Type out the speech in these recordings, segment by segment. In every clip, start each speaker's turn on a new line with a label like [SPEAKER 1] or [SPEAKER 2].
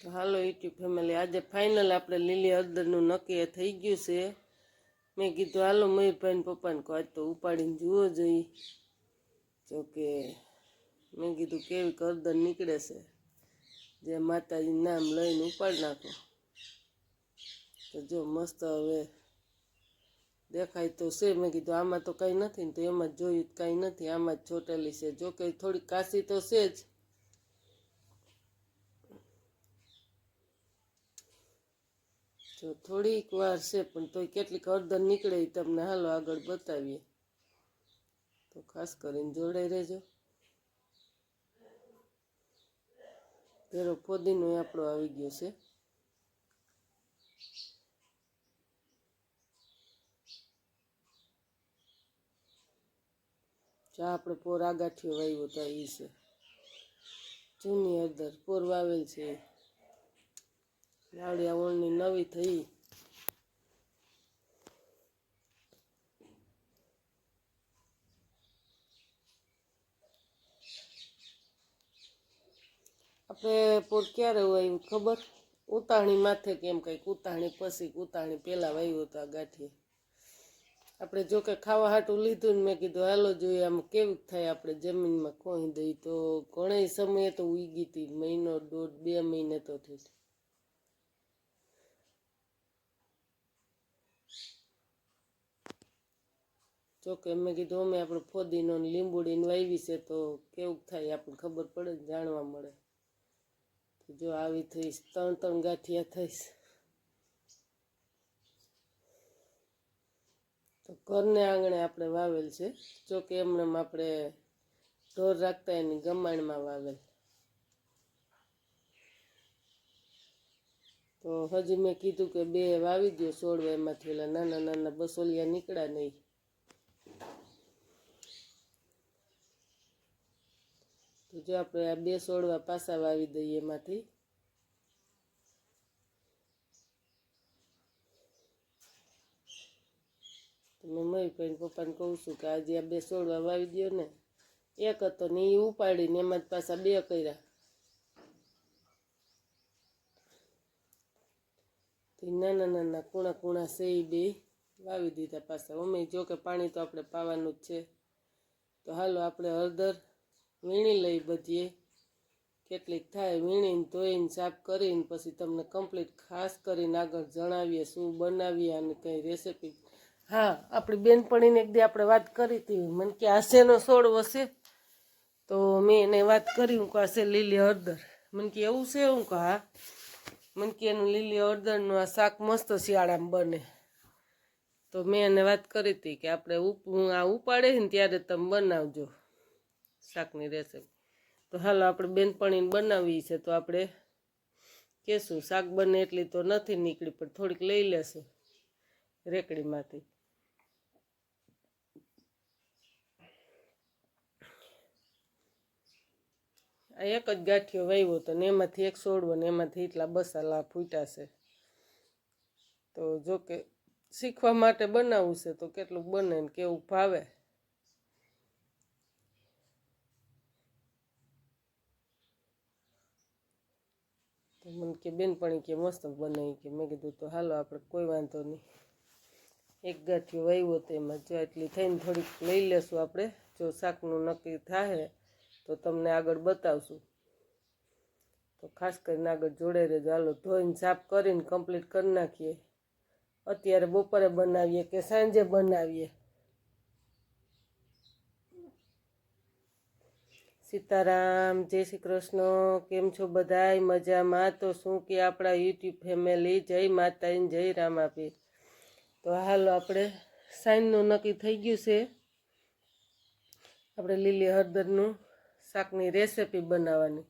[SPEAKER 1] તો હાલો YouTube family આજે final આપણે લીલી હળદરનું નક્કી થઈ ગયું છે. મેં કીધું, હાલો મયુરભાઈને પપ્પાને કહો તો ઉપાડીને જુઓ જોઈએ જોકે મેં કીધું, કેવી હળદર નીકળે છે? જે માતાજીનું નામ લઈને ઉપાડી નાખો. તો જો મસ્ત હવે દેખાય તો છે. મેં કીધું, આમાં તો કંઈ નથી ને તો એમાં જોયું કાંઈ નથી, આમાં જ છોટેલી છે. જો કે થોડી કાશી તો છે જ. જો થોડીક વાર છે, પણ તોય કેટલીક હળદર નીકળે તમને હાલો આગળ બતાવીએ. તો ખાસ કરીને જોડાઈ રહેજો. પેલો ફોદીનો આપણો આવી ગયો છે. ચા આપણે પોર આગાઠીઓ વાવ્યો તો એ છે. જૂની હળદર, પોર વાવેલ છે. લાવડિયા ઓળની નવી થઈ. આપણે પોર ક્યારે વાવ્યું ખબર? ઉતાણી માથે કેમ કંઈક? ઉતાણી પછી ઉતાણી પહેલાં વાયુ હતું આ ગાંઠીએ આપણે જો કે ખાવા હાટું લીધું ને મેં કીધું, હાલો જોઈએ આમ કેવું થાય આપણે જમીનમાં કોહી દઈ. તો ઘણા સમયે તો ઉગી હતી, મહિનો દોઢ, બે મહિને તો થઈ જોકે મેં કીધું, અમે આપણે ફોદીનો ને લીંબુડીને વાવી છે તો કેવું થાય આપણને ખબર પડે જાણવા મળે. તો જો આવી થઈશ ત્રણ ત્રણ ગાંઠિયા થઈશ. તો ઘરને આંગણે આપણે વાવેલ છે. જોકે એમને આપણે ઢોર રાખતા એની ગમાણમાં વાવેલ. તો હજી મેં કીધું કે બે વાવી દો છોડવા એમાંથી ઓલા નાના નાના બસોલિયા નીકળ્યા નહીં. જો આપણે આ બે છોડવા પાછા વાવી દઈએ એમાંથી. મેં મયુરભાઈ પપ્પાને કહું છું કે આજે આ બે છોડવા વાવી દો ને. એક હતો ને એ ઉપાડીને એમાં જ પાછા બે કર્યા. તો નાના નાના કૂણા કૂણા છે એ બે વાવી દીધા પાછા. અમે જો કે પાણી તો આપણે પાવાનું જ છે. તો હાલો આપણે હળદર વીણી લઈ બધીએ કેટલીક થાય વીણીને ધોઈને સાફ કરીને પછી તમને કમ્પ્લીટ ખાસ કરીને આગળ જણાવીએ શું બનાવીએ અને કંઈ રેસીપી હા, આપણી બેનપણીને એક દી આપણે વાત કરી હતી. મને કે આશેનો છોડ વસે. તો મેં એને વાત કરી, હું કે આશે લીલી હળદર. મને કે, એવું છે? હું કે હા. મને કે, એનું લીલી હળદરનું આ શાક મસ્ત શિયાળામાં બને. તો મેં એને વાત કરી હતી કે આપણે ઉપ આ ઉપાડે ને ત્યારે તમે બનાવજો. શાકની રેસીપી. તો હાલો આપણે બેનપણીને બનાવવી છે, તો આપણે કહેશું, શાક બને એટલી તો નથી નીકળી, પણ થોડીક લઈ લેશું રેકડીમાંથી. આ એક જ ગાંઠિયો વાવ્યો હતો ને એમાંથી એક છોડવો ને એમાંથી એટલા બસાલા ફૂટાશે તો જો કે શીખવા માટે બનાવવું છે, તો કેટલું બને ને કેવું ભાવે. કે બેનપણી કે મસ્ત બનાવી કે મેં કીધું તો હાલો આપણે કોઈ વાંધો નહીં. એક ગાંઠિયો વાવ્યો તો એમાં. જો એટલી થઈને થોડીક લઈ લેશું આપણે. જો શાકનું નક્કી થાય તો તમને આગળ બતાવશું. તો ખાસ કરીને આગળ જોડે રહેજો હાલો ધોઈને, સાફ કરીને કમ્પ્લીટ કરી નાખીએ. અત્યારે બપોરે બનાવીએ કે સાંજે બનાવીએ? સીતારામ, જય શ્રી કૃષ્ણ. કેમ છો બધાય? મજામાં? તો શું કે આપણા યુટ્યુબ ફેમિલી? જય માતાજી, જય રામ આપે તો હાલો આપણે સાઈનનું નક્કી થઈ ગયું છે. આપણે લીલી હળદરનું શાકની રેસીપી બનાવવાની.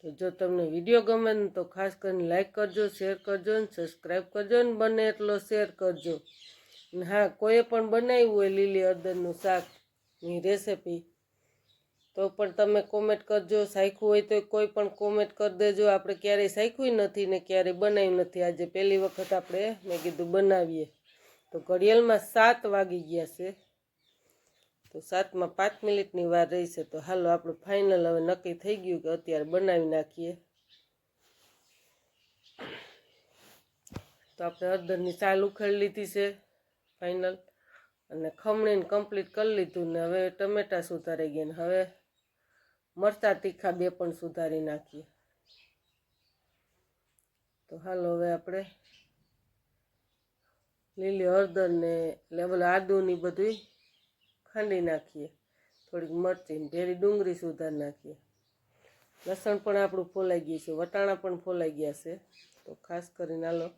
[SPEAKER 1] તો જો તમને વીડિયો ગમે ને તો ખાસ કરીને લાઈક કરજો, શેર કરજો ને સબસ્ક્રાઈબ કરજો ને બને એટલો શેર કરજો. હા, કોઈએ પણ બનાવ્યું હોય લીલી હળદરનું શાકની રેસીપી તો પણ તમે કોમેન્ટ કરજો, સાયખું હોય તો કોઈ પણ કોમેન્ટ કરી દેજો. આપણે ક્યારેય સાયખું નથી ને ક્યારેય બનાવ્યું નથી. આજે પહેલી વખત આપણે, મેં કીધું, બનાવીએ. તો ઘડિયાળમાં સાત વાગી ગયા છે. તો સાતમાં પાંચ મિનિટની વાર રહી છે. તો હાલો, આપણું ફાઇનલ હવે નક્કી થઈ ગયું કે અત્યારે બનાવી નાખીએ. તો આપણે હળદરની ચાલ ઉખેડી લીધી છે ફાઇનલ અને ખમણીને કમ્પ્લીટ કરી લીધું ને હવે ટમેટા સુધારી ગયા ને. હવે મરચાં તીખા બે પણ સુધારી નાખીએ. તો હાલો હવે આપણે લીલી હળદર ને લેવલ આદુની બધું ખાંડી નાખીએ. થોડીક મરચી ને ભેરી ડુંગળી સુધારી નાખીએ. લસણ પણ આપણું ફોલાઈ ગયું છે, વટાણા પણ ફોલાઈ ગયા છે. તો ખાસ કરીને હાલો,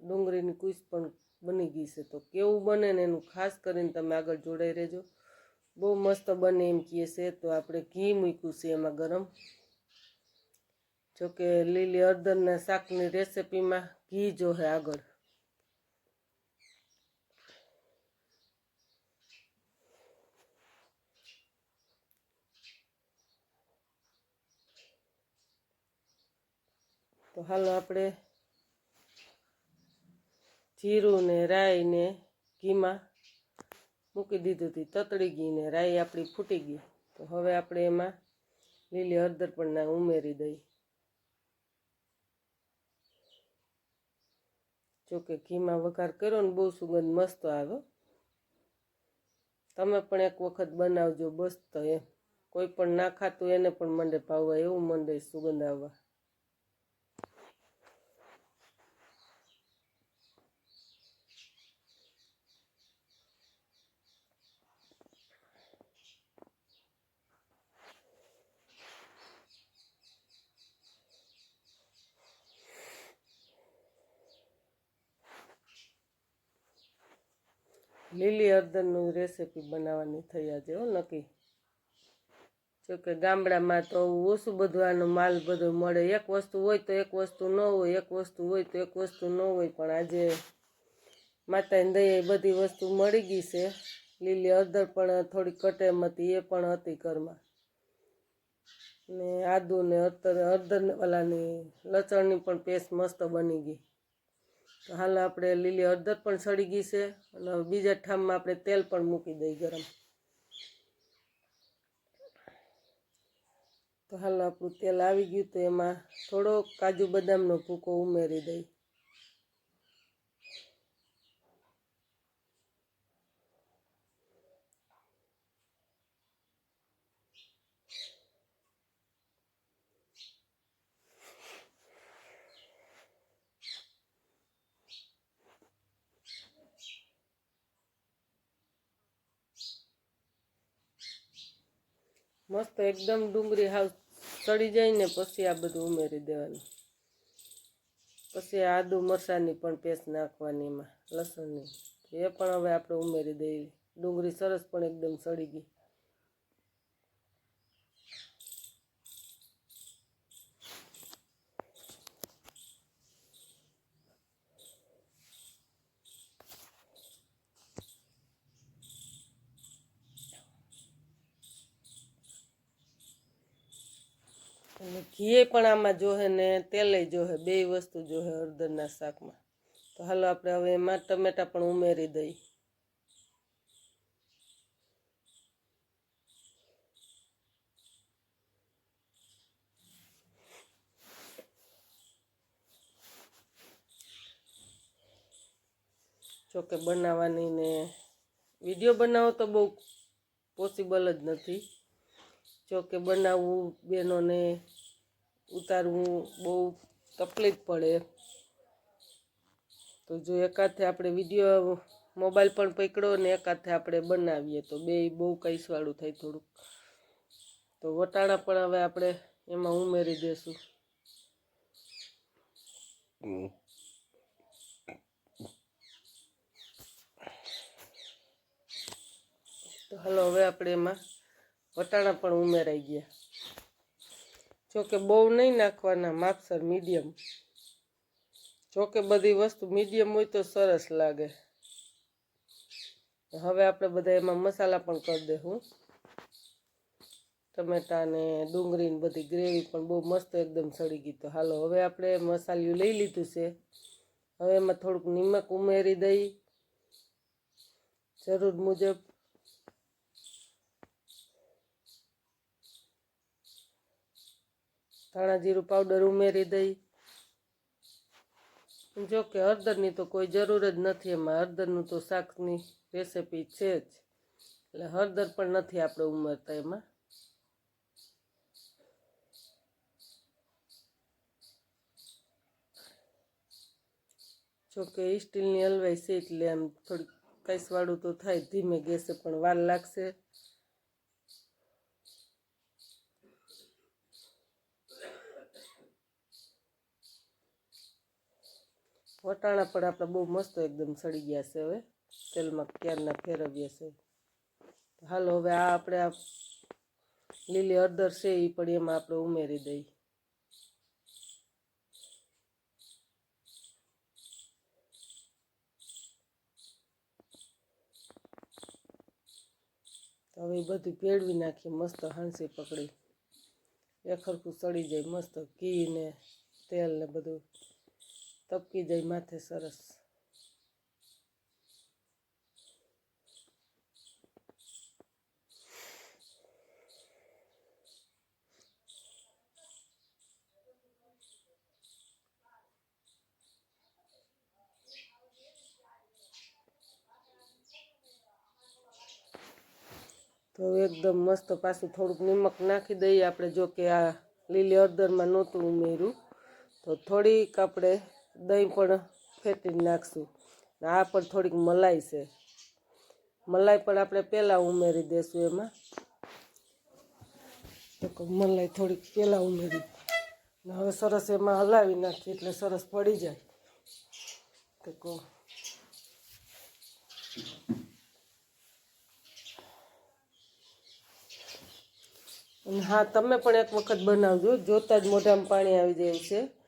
[SPEAKER 1] ડુંગળીની કુશ પણ બની ગઈ છે. તો કેવું બને ને એનું ખાસ કરીને તમે આગળ જોડાઈ રહેજો. બહુ મસ્ત બને એમ કહે છે. તો આપણે ઘી મૂક્યું છે એમાં ગરમ. જોકે લીલી હળદરના શાકની રેસિપીમાં ઘી જોહે આગળ. તો હાલો આપણે જીરું ને રાઈ ને ઘીમાં મૂકી દીધું હતી, તતડી ગઈ ને રાઈ આપણી ફૂટી ગઈ. તો હવે આપણે એમાં લીલી હળદર પણ ના ઉમેરી દઈ. જોકે ઘીમાં વઘાર કર્યો ને બહુ સુગંધ મસ્ત આવે. તમે પણ એક વખત બનાવજો, બસ તો એમ. કોઈ પણ ના ખાતું, એને પણ મંડે ભાવવા એવું મંડે સુગંધ આવવા. લીલી હળદરનું રેસીપી બનાવવાની થઈ આજે, હો નક્કી? જોકે ગામડામાં તો ઓછું બધું આનો માલ બધો મળે. એક વસ્તુ હોય તો એક વસ્તુ ન હોય, એક વસ્તુ હોય તો એક વસ્તુ ન હોય. પણ આજે માતાની દઈએ બધી વસ્તુ મળી ગઈ છે. લીલી હળદર પણ થોડી કટેમ હતી, એ પણ હતી ઘરમાં. ને આદુ ને હળદર હળદર ઓલાની લસણની પણ પેસ્ટ મસ્ત બની ગઈ. હાલ આપણે લીલી હળદર પણ સડી ગઈ છે અને બીજા ઠામમાં આપણે તેલ પણ મૂકી દઈ ગરમ. તો હાલ આપણું તેલ આવી ગયું તો એમાં થોડો કાજુ બદામનો ભૂકો ઉમેરી દઈ મસ્ત એકદમ ડુંગળી હાવ સડી જાય ને પછી આ બધું ઉમેરી દેવાનું. પછી આદુ મરચાંની પણ પેસ્ટ નાખવાની એમાં, લસણની. એ પણ હવે આપણે ઉમેરી દઈએ. ડુંગળી સરસ પણ એકદમ સડી ગઈ. અને ઘી પણ આમાં જોહે ને તેલે જોહે બે વસ્તુ જોહે હળદરના શાકમાં. તો હાલો આપણે હવે એમાં ટમેટા પણ ઉમેરી દઈ જોકે બનાવવાની ને વીડિયો બનાવો તો બહુ પોસિબલ જ નથી. જોકે બનાવવું બહેનોને ઉતારવું બહુ તકલીફ પડે. તો જો એકાથે આપણે વીડિયો મોબાઈલ પણ પકડો ને એકાથે આપણે બનાવીએ તો બે બહુ કઈસવાળું થાય થોડુંક. તો વટાણા પણ હવે આપણે એમાં ઉમેરી દેશું. તો હાલો હવે આપણે એમાં વટાણા પણ ઉમેરાઈ ગયા. જોકે બહુ નહીં નાખવાના માપસર મીડિયમ. જોકે બધી વસ્તુ મીડિયમ હોય તો સરસ લાગે. હવે આપણે બધા એમાં મસાલા પણ કરી દઈશું ટમેટા ને ડુંગળી ને બધી ગ્રેવી પણ બહુ મસ્ત એકદમ સડી ગઈ. તો હાલો, હવે આપણે મસાલિયું લઈ લીધું છે. હવે એમાં થોડુંક નિમક ઉમેરી દઈ. જરૂર મુજબ ધાણા જીરું પાવડર ઉમેરી દઈ. જો કે હળદરની તો કોઈ જરૂર જ નથી, એમાં હળદરનું તો શાકની રેસિપી છે જ. એટલે હળદર પણ નથી આપણે ઉમેરતા એમાં. જોકે સ્ટીલની હલવાઈ છે એટલે આમ થોડીક કઈસવાળું તો થાય, ધીમે ગેસે પણ વાર લાગશે. વટાણા પણ આપણે બહુ મસ્ત એકદમ સડી ગયા છે હવે. તેલમાં ક્યારના ફેરવ્યા છે. હાલો હવે આ આપણે આ લીલી હળદર છે એ પણ એમાં આપણે ઉમેરી દઈએ. હવે બધું ભેળવી નાખીએ, મસ્ત હાંસી પકડી. એ ખરખું સડી જાય, મસ્ત ઘી ને તેલ ને બધું. તપકી જાય માથે સરસ તો એકદમ મસ્ત પાછું થોડુંક નિમક નાખી દઈએ આપણે, જો કે આ લીલી હળદરમાં નહોતું ઉમેર્યું. તો થોડીક આપણે દહીં પણ ફેટી નાખશું. આ પણ થોડીક મલાઈ છે. મલાઈ પણ આપણે પહેલાં ઉમેરી દઈશું એમાં. તો મલાઈ થોડીક પહેલાં ઉમેરી. ને હવે સરસ એમાં હલાવી નાખીએ એટલે સરસ પડી જાય. તો કહો. હા, તમે પણ એક વખત બનાવજો. જોતાં જ મોઢામાં પાણી આવી જાય છે.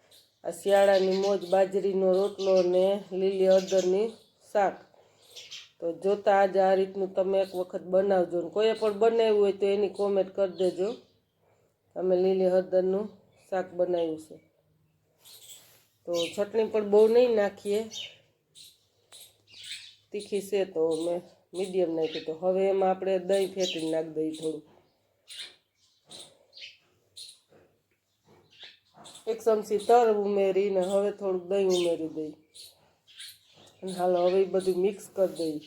[SPEAKER 1] આ શિયાળાની મોજ, બાજરીનો રોટલો ને લીલી હળદરની શાક. તો જોતાં આજે આ રીતનું તમે એક વખત બનાવજો ને. કોઈએ પણ બનાવ્યું હોય તો એની કોમેન્ટ કરી દેજો. અમે લીલી હળદરનું શાક બનાવ્યું છે. તો ચટણી પણ બહુ નહીં નાખીએ. તીખી છે તો મેં મીડિયમ નાખી. તો હવે એમાં આપણે દહીં ફેટીને નાખી દઈએ થોડું એક ચમચી તર ઉમેરીને હવે થોડુંક દહીં ઉમેરી દઈ. અને હાલો હવે બધું મિક્સ કરી દઈ.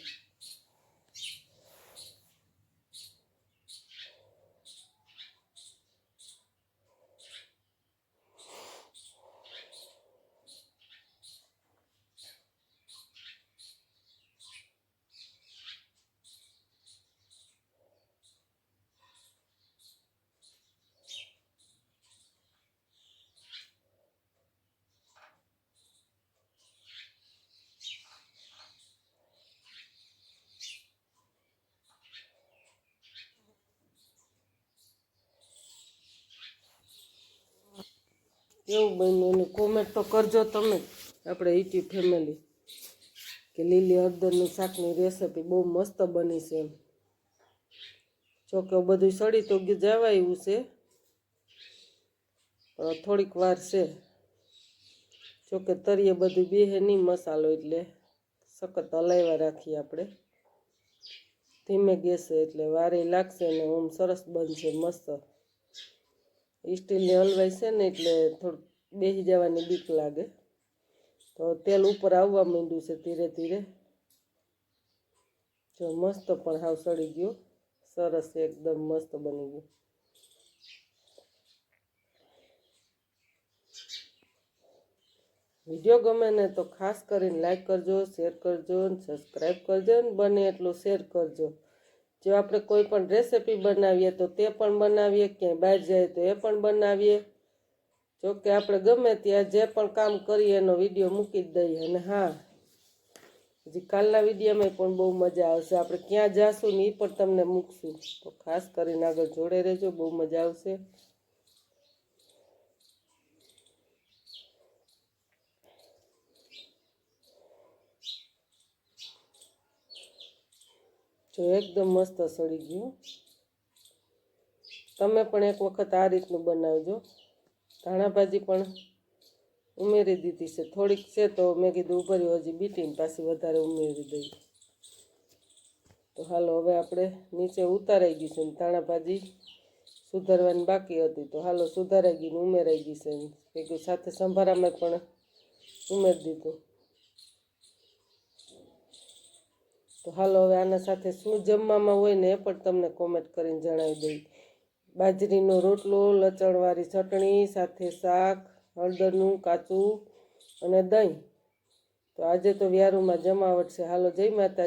[SPEAKER 1] કેવું બન્યું અને કોમેન્ટ તો કરજો તમે. આપણે યુટ્યુબ ફેમિલી કે લીલી હળદરની શાકની રેસિપી બહુ મસ્ત બની છે એમ. જોકે બધું સડી તો જવા એવું છે. થોડીક વાર છે. જોકે તરીએ બધું બેહે નહીં મસાલો એટલે. સખત હલાવ્યા રાખીએ આપણે. ધીમે ગેસે એટલે વારે લાગશે ને ઓમ સરસ બનશે, મસ્ત. સ્ટીલની હલવાઈ છે ને એટલે થોડુંક બેસી જવાની બીક લાગે. તો તેલ ઉપર આવવા માંડ્યું છે ધીરે ધીરે. જો મસ્ત પણ હાવ સડી ગયું. સરસ એકદમ મસ્ત બની ગયું. વીડિયો ગમે ને તો ખાસ કરીને લાઈક કરજો, શેર કરજો સબસ્ક્રાઈબ કરજો ને બને એટલું શેર કરજો. જો આપણે કોઈ પણ રેસીપી બનાવીએ તો તે પણ બનાવીએ, ક્યાંય બહાર જાય તો એ પણ બનાવીએ. જો કે આપણે ગમે ત્યાં જે પણ કામ કરીએ એનો વીડિયો મૂકી જ દઈએ અને હા. હજી કાલના વિડીયોમાં પણ બહુ મજા આવશે. આપણે ક્યાં જાશું ને એ પણ તમને મૂકશું. તો ખાસ કરીને આગળ જોડે રહેજો, બહુ મજા આવશે. જો એકદમ મસ્ત સડી ગયું. તમે પણ એક વખત આ રીતનું બનાવજો. ધાણા ભાજી પણ ઉમેરી દીધી છે. થોડીક છે તો મેં કીધું ઉભર્યું હજી બીટીને પાછી વધારે ઉમેરી દઈ. તો હાલો, હવે આપણે નીચે ઉતારાઈ ગઈ છે ને ધાણા ભાજી સુધારવાની બાકી હતી. તો હાલો, સુધારાઈ ગઈ ને ઉમેરાઈ ગઈ છે. ભેગું સાથે સંભારામાં પણ ઉમેરી દીધું. તો હાલો હવે આના સાથે શું જમવામાં હોય ને એ પણ તમને કોમેન્ટ કરીને જણાવી દઈ. બાજરીનો રોટલો, લચણવાળી ચટણી, સાથે શાક, હળદરનું કાચું અને દહીં. તો આજે તો વ્યારુમાં જમાવટ છે. હાલો જય માતા